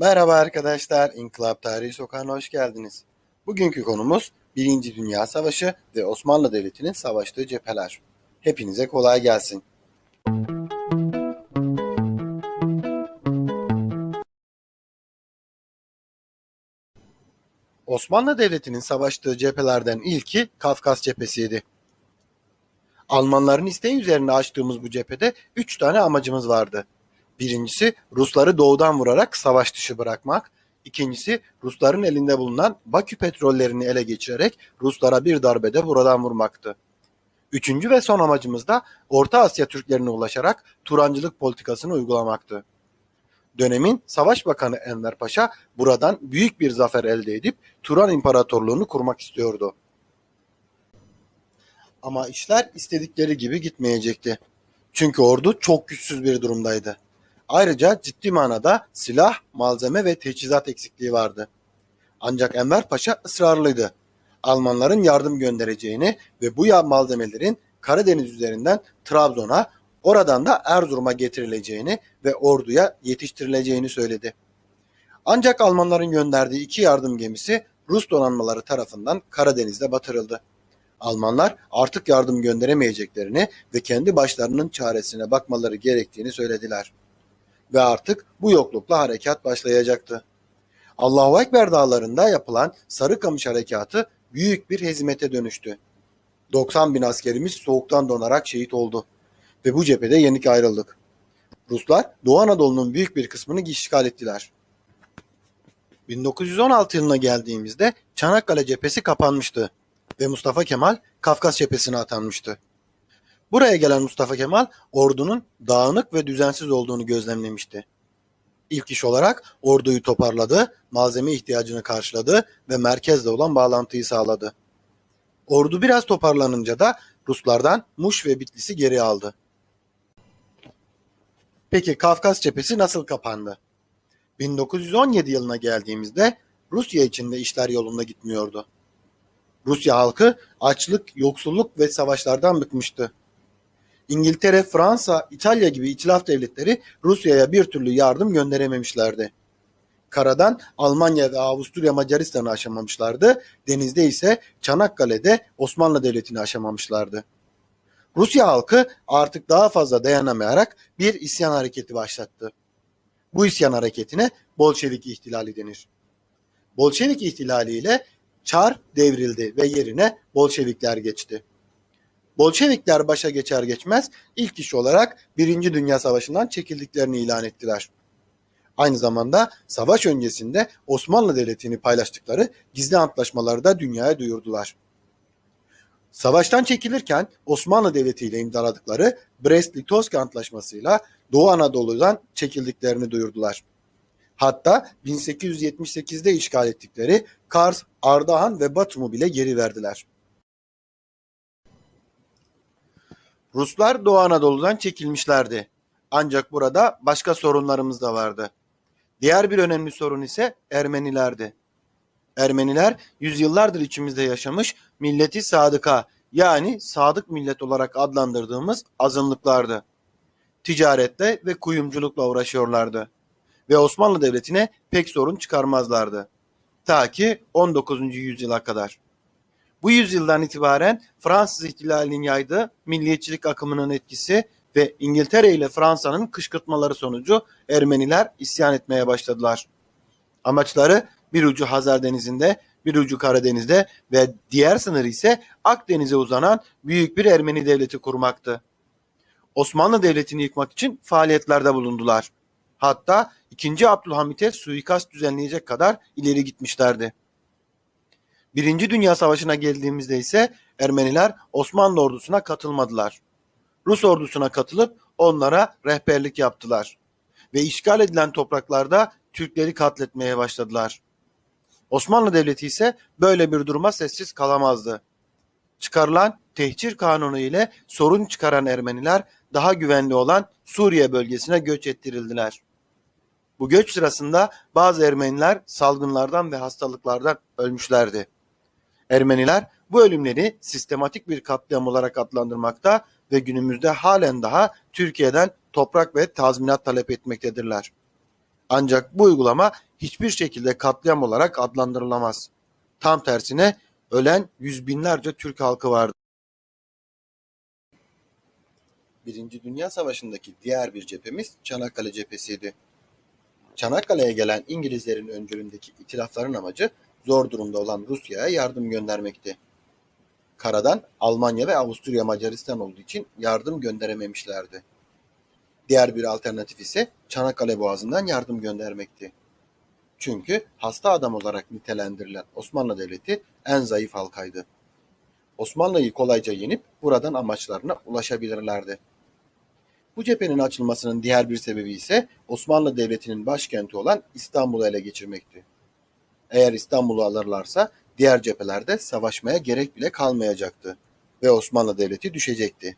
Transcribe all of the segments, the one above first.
Merhaba arkadaşlar, İnkılap Tarihi Sokağı'na hoş geldiniz. Bugünkü konumuz Birinci Dünya Savaşı ve Osmanlı Devleti'nin savaştığı cepheler. Hepinize kolay gelsin. Osmanlı Devleti'nin savaştığı cephelerden ilki Kafkas cephesiydi. Almanların isteği üzerine açtığımız bu cephede 3 tane amacımız vardı. Birincisi Rusları doğudan vurarak savaş dışı bırakmak. İkincisi Rusların elinde bulunan Bakü petrollerini ele geçirerek Ruslara bir darbede buradan vurmaktı. Üçüncü ve son amacımız da Orta Asya Türklerine ulaşarak Turancılık politikasını uygulamaktı. Dönemin Savaş Bakanı Enver Paşa buradan büyük bir zafer elde edip Turan İmparatorluğunu kurmak istiyordu. Ama işler istedikleri gibi gitmeyecekti. Çünkü ordu çok güçsüz bir durumdaydı. Ayrıca ciddi manada silah, malzeme ve teçhizat eksikliği vardı. Ancak Enver Paşa ısrarlıydı. Almanların yardım göndereceğini ve bu ya malzemelerin Karadeniz üzerinden Trabzon'a, oradan da Erzurum'a getirileceğini ve orduya yetiştirileceğini söyledi. Ancak Almanların gönderdiği iki yardım gemisi Rus donanmaları tarafından Karadeniz'de batırıldı. Almanlar artık yardım gönderemeyeceklerini ve kendi başlarının çaresine bakmaları gerektiğini söylediler ve artık bu yoklukla harekat başlayacaktı. Allahu Ekber dağlarında yapılan Sarıkamış harekatı büyük bir hezimete dönüştü. 90 bin askerimiz soğuktan donarak şehit oldu ve bu cephede yenik ayrıldık. Ruslar Doğu Anadolu'nun büyük bir kısmını işgal ettiler. 1916 yılına geldiğimizde Çanakkale cephesi kapanmıştı ve Mustafa Kemal Kafkas cephesine atanmıştı. Buraya gelen Mustafa Kemal ordunun dağınık ve düzensiz olduğunu gözlemlemişti. İlk iş olarak orduyu toparladı, malzeme ihtiyacını karşıladı ve merkezle olan bağlantıyı sağladı. Ordu biraz toparlanınca da Ruslardan Muş ve Bitlis'i geri aldı. Peki Kafkas cephesi nasıl kapandı? 1917 yılına geldiğimizde Rusya içinde işler yolunda gitmiyordu. Rusya halkı açlık, yoksulluk ve savaşlardan bıkmıştı. İngiltere, Fransa, İtalya gibi itilaf devletleri Rusya'ya bir türlü yardım gönderememişlerdi. Karadan Almanya ve Avusturya Macaristan'ı aşamamışlardı. Denizde ise Çanakkale'de Osmanlı Devleti'ni aşamamışlardı. Rusya halkı artık daha fazla dayanamayarak bir isyan hareketi başlattı. Bu isyan hareketine Bolşevik ihtilali denir. Bolşevik ihtilali ile Çar devrildi ve yerine Bolşevikler geçti. Bolşevikler başa geçer geçmez ilk iş olarak Birinci Dünya Savaşı'ndan çekildiklerini ilan ettiler. Aynı zamanda savaş öncesinde Osmanlı Devleti'ni paylaştıkları gizli antlaşmaları da dünyaya duyurdular. Savaştan çekilirken Osmanlı Devleti ile imzaladıkları Brest-Litovsk Antlaşması'yla Doğu Anadolu'dan çekildiklerini duyurdular. Hatta 1878'de işgal ettikleri Kars, Ardahan ve Batum'u bile geri verdiler. Ruslar Doğu Anadolu'dan çekilmişlerdi. Ancak burada başka sorunlarımız da vardı. Diğer bir önemli sorun ise Ermenilerdi. Ermeniler yüzyıllardır içimizde yaşamış milleti sadıka yani sadık millet olarak adlandırdığımız azınlıklardı. Ticaretle ve kuyumculukla uğraşıyorlardı ve Osmanlı Devleti'ne pek sorun çıkarmazlardı. Ta ki 19. yüzyıla kadar. Bu yüzyıldan itibaren Fransız ihtilalinin yaydığı milliyetçilik akımının etkisi ve İngiltere ile Fransa'nın kışkırtmaları sonucu Ermeniler isyan etmeye başladılar. Amaçları bir ucu Hazar Denizi'nde, bir ucu Karadeniz'de ve diğer sınır ise Akdeniz'e uzanan büyük bir Ermeni devleti kurmaktı. Osmanlı Devleti'ni yıkmak için faaliyetlerde bulundular. Hatta 2. Abdülhamit'e suikast düzenleyecek kadar ileri gitmişlerdi. Birinci Dünya Savaşı'na geldiğimizde ise Ermeniler Osmanlı ordusuna katılmadılar. Rus ordusuna katılıp onlara rehberlik yaptılar ve işgal edilen topraklarda Türkleri katletmeye başladılar. Osmanlı Devleti ise böyle bir duruma sessiz kalamazdı. Çıkarılan tehcir kanunu ile sorun çıkaran Ermeniler daha güvenli olan Suriye bölgesine göç ettirildiler. Bu göç sırasında bazı Ermeniler salgınlardan ve hastalıklardan ölmüşlerdi. Ermeniler bu ölümleri sistematik bir katliam olarak adlandırmakta ve günümüzde halen daha Türkiye'den toprak ve tazminat talep etmektedirler. Ancak bu uygulama hiçbir şekilde katliam olarak adlandırılamaz. Tam tersine ölen yüz binlerce Türk halkı vardı. Birinci Dünya Savaşı'ndaki diğer bir cephemiz Çanakkale cephesiydi. Çanakkale'ye gelen İngilizlerin öncülüğündeki itilafların amacı zor durumda olan Rusya'ya yardım göndermekti. Karadan Almanya ve Avusturya Macaristan olduğu için yardım gönderememişlerdi. Diğer bir alternatif ise Çanakkale Boğazı'ndan yardım göndermekti. Çünkü hasta adam olarak nitelendirilen Osmanlı Devleti en zayıf halkaydı. Osmanlı'yı kolayca yenip buradan amaçlarına ulaşabilirlerdi. Bu cephenin açılmasının diğer bir sebebi ise Osmanlı Devleti'nin başkenti olan İstanbul'u ele geçirmekti. Eğer İstanbul'u alırlarsa diğer cephelerde savaşmaya gerek bile kalmayacaktı ve Osmanlı Devleti düşecekti.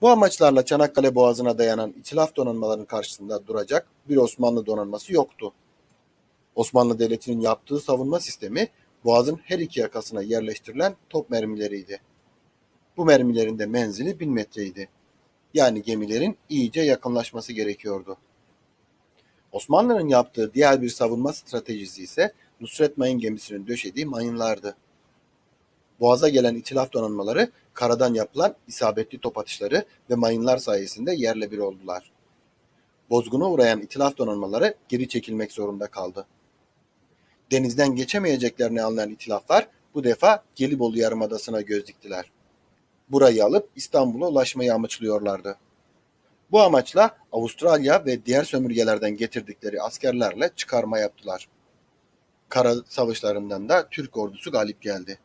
Bu amaçlarla Çanakkale Boğazı'na dayanan itilaf donanmaların karşısında duracak bir Osmanlı donanması yoktu. Osmanlı Devleti'nin yaptığı savunma sistemi Boğaz'ın her iki yakasına yerleştirilen top mermileriydi. Bu mermilerin de menzili 1000 metreydi. Yani gemilerin iyice yakınlaşması gerekiyordu. Osmanlı'nın yaptığı diğer bir savunma stratejisi ise Nusret Mayın gemisinin döşediği mayınlardı. Boğaz'a gelen itilaf donanmaları karadan yapılan isabetli top atışları ve mayınlar sayesinde yerle bir oldular. Bozguna uğrayan itilaf donanmaları geri çekilmek zorunda kaldı. Denizden geçemeyeceklerini anlayan itilaflar bu defa Gelibolu Yarımadası'na göz diktiler. Burayı alıp İstanbul'a ulaşmayı amaçlıyorlardı. Bu amaçla Avustralya ve diğer sömürgelerden getirdikleri askerlerle çıkarma yaptılar. Kara savaşlarından da Türk ordusu galip geldi.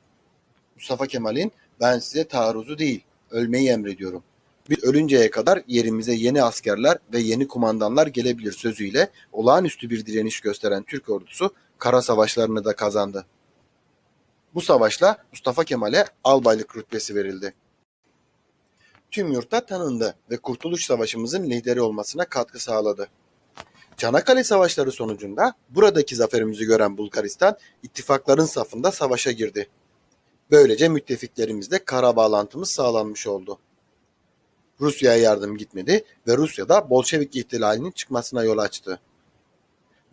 Mustafa Kemal'in ben size taarruzu değil, ölmeyi emrediyorum. Biz ölünceye kadar yerimize yeni askerler ve yeni kumandanlar gelebilir sözüyle olağanüstü bir direniş gösteren Türk ordusu kara savaşlarını da kazandı. Bu savaşla Mustafa Kemal'e albaylık rütbesi verildi. Tüm yurtta tanındı ve Kurtuluş Savaşımızın lideri olmasına katkı sağladı. Çanakkale Savaşları sonucunda buradaki zaferimizi gören Bulgaristan ittifakların safında savaşa girdi. Böylece müttefiklerimizle kara bağlantımız sağlanmış oldu. Rusya'ya yardım gitmedi ve Rusya'da Bolşevik ihtilalinin çıkmasına yol açtı.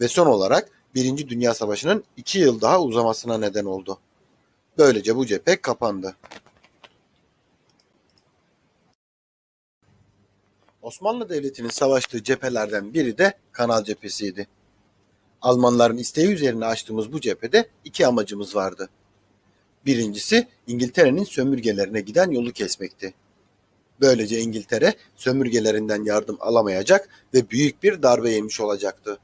Ve son olarak Birinci Dünya Savaşı'nın iki yıl daha uzamasına neden oldu. Böylece bu cephe kapandı. Osmanlı Devleti'nin savaştığı cephelerden biri de Kanal Cephesi'ydi. Almanların isteği üzerine açtığımız bu cephede iki amacımız vardı. Birincisi İngiltere'nin sömürgelerine giden yolu kesmekti. Böylece İngiltere sömürgelerinden yardım alamayacak ve büyük bir darbe yemiş olacaktı.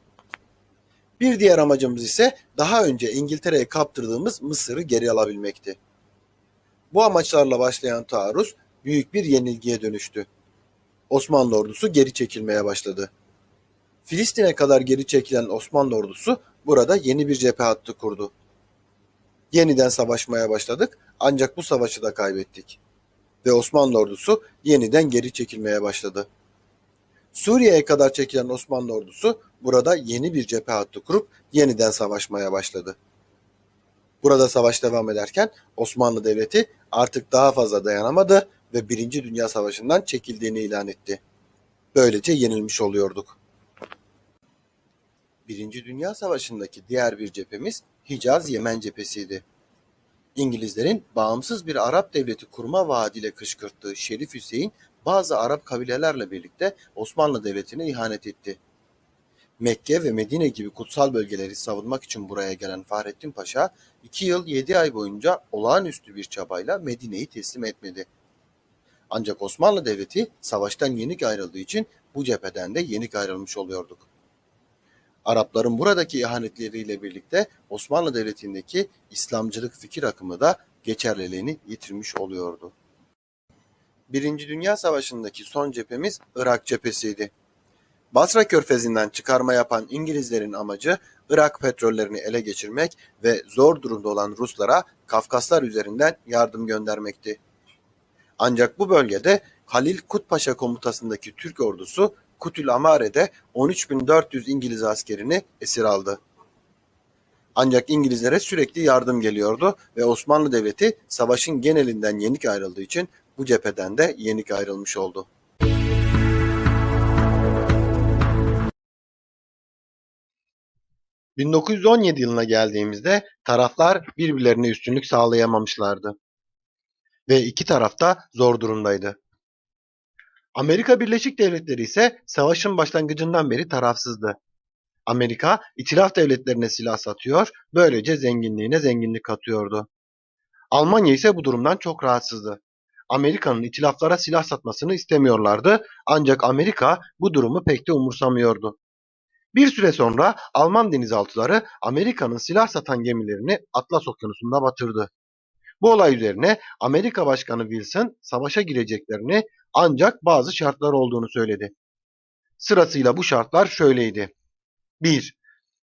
Bir diğer amacımız ise daha önce İngiltere'ye kaptırdığımız Mısır'ı geri alabilmekti. Bu amaçlarla başlayan taarruz büyük bir yenilgiye dönüştü. Osmanlı ordusu geri çekilmeye başladı. Filistin'e kadar geri çekilen Osmanlı ordusu burada yeni bir cephe hattı kurdu. Yeniden savaşmaya başladık ancak bu savaşı da kaybettik. Ve Osmanlı ordusu yeniden geri çekilmeye başladı. Suriye'ye kadar çekilen Osmanlı ordusu burada yeni bir cephe hattı kurup yeniden savaşmaya başladı. Burada savaş devam ederken Osmanlı Devleti artık daha fazla dayanamadı ve Birinci Dünya Savaşı'ndan çekildiğini ilan etti. Böylece yenilmiş oluyorduk. Birinci Dünya Savaşı'ndaki diğer bir cephemiz Hicaz Yemen cephesiydi. İngilizlerin bağımsız bir Arap devleti kurma vaadiyle kışkırttığı Şerif Hüseyin bazı Arap kabilelerle birlikte Osmanlı Devleti'ne ihanet etti. Mekke ve Medine gibi kutsal bölgeleri savunmak için buraya gelen Fahrettin Paşa, iki yıl yedi ay boyunca olağanüstü bir çabayla Medine'yi teslim etmedi. Ancak Osmanlı Devleti savaştan yenik ayrıldığı için bu cepheden de yenik ayrılmış oluyorduk. Arapların buradaki ihanetleriyle birlikte Osmanlı Devleti'ndeki İslamcılık fikir akımı da geçerliliğini yitirmiş oluyordu. Birinci Dünya Savaşı'ndaki son cephemiz Irak cephesiydi. Basra Körfezi'nden çıkarma yapan İngilizlerin amacı Irak petrollerini ele geçirmek ve zor durumda olan Ruslara Kafkaslar üzerinden yardım göndermekti. Ancak bu bölgede Halil Kutpaşa komutasındaki Türk ordusu Kutül Amare'de 13.400 İngiliz askerini esir aldı. Ancak İngilizlere sürekli yardım geliyordu ve Osmanlı Devleti savaşın genelinden yenik ayrıldığı için bu cepheden de yenik ayrılmış oldu. 1917 yılına geldiğimizde taraflar birbirlerine üstünlük sağlayamamışlardı. Ve iki taraf da zor durumdaydı. Amerika Birleşik Devletleri ise savaşın başlangıcından beri tarafsızdı. Amerika, itilaf devletlerine silah satıyor, böylece zenginliğine zenginlik katıyordu. Almanya ise bu durumdan çok rahatsızdı. Amerika'nın itilaflara silah satmasını istemiyorlardı ancak Amerika bu durumu pek de umursamıyordu. Bir süre sonra Alman denizaltıları Amerika'nın silah satan gemilerini Atlas Okyanusu'nda batırdı. Bu olay üzerine Amerika Başkanı Wilson savaşa gireceklerini ancak bazı şartlar olduğunu söyledi. Sırasıyla bu şartlar şöyleydi. 1.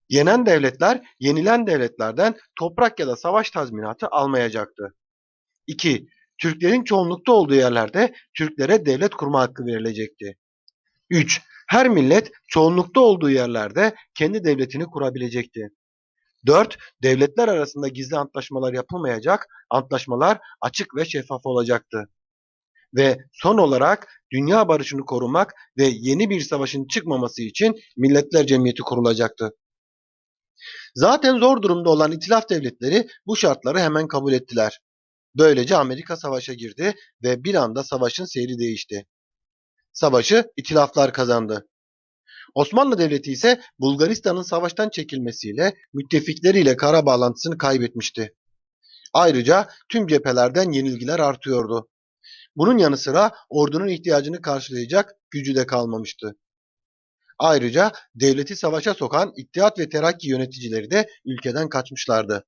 Yenen devletler yenilen devletlerden toprak ya da savaş tazminatı almayacaktı. 2. Türklerin çoğunlukta olduğu yerlerde Türklere devlet kurma hakkı verilecekti. 3. Her millet çoğunlukta olduğu yerlerde kendi devletini kurabilecekti. 4. Devletler arasında gizli antlaşmalar yapılmayacak, antlaşmalar açık ve şeffaf olacaktı. Ve son olarak dünya barışını korumak ve yeni bir savaşın çıkmaması için Milletler Cemiyeti kurulacaktı. Zaten zor durumda olan itilaf devletleri bu şartları hemen kabul ettiler. Böylece Amerika savaşa girdi ve bir anda savaşın seyri değişti. Savaşı itilaflar kazandı. Osmanlı Devleti ise Bulgaristan'ın savaştan çekilmesiyle müttefikleriyle kara bağlantısını kaybetmişti. Ayrıca tüm cephelerden yenilgiler artıyordu. Bunun yanı sıra ordunun ihtiyacını karşılayacak gücü de kalmamıştı. Ayrıca devleti savaşa sokan İttihat ve Terakki yöneticileri de ülkeden kaçmışlardı.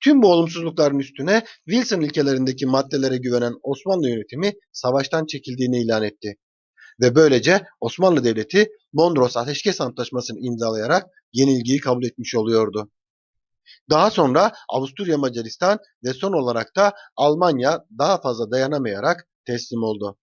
Tüm bu olumsuzlukların üstüne Wilson ilkelerindeki maddelere güvenen Osmanlı yönetimi savaştan çekildiğini ilan etti. Ve böylece Osmanlı Devleti Mondros Ateşkes Antlaşması'nı imzalayarak yenilgiyi kabul etmiş oluyordu. Daha sonra Avusturya Macaristan ve son olarak da Almanya daha fazla dayanamayarak teslim oldu.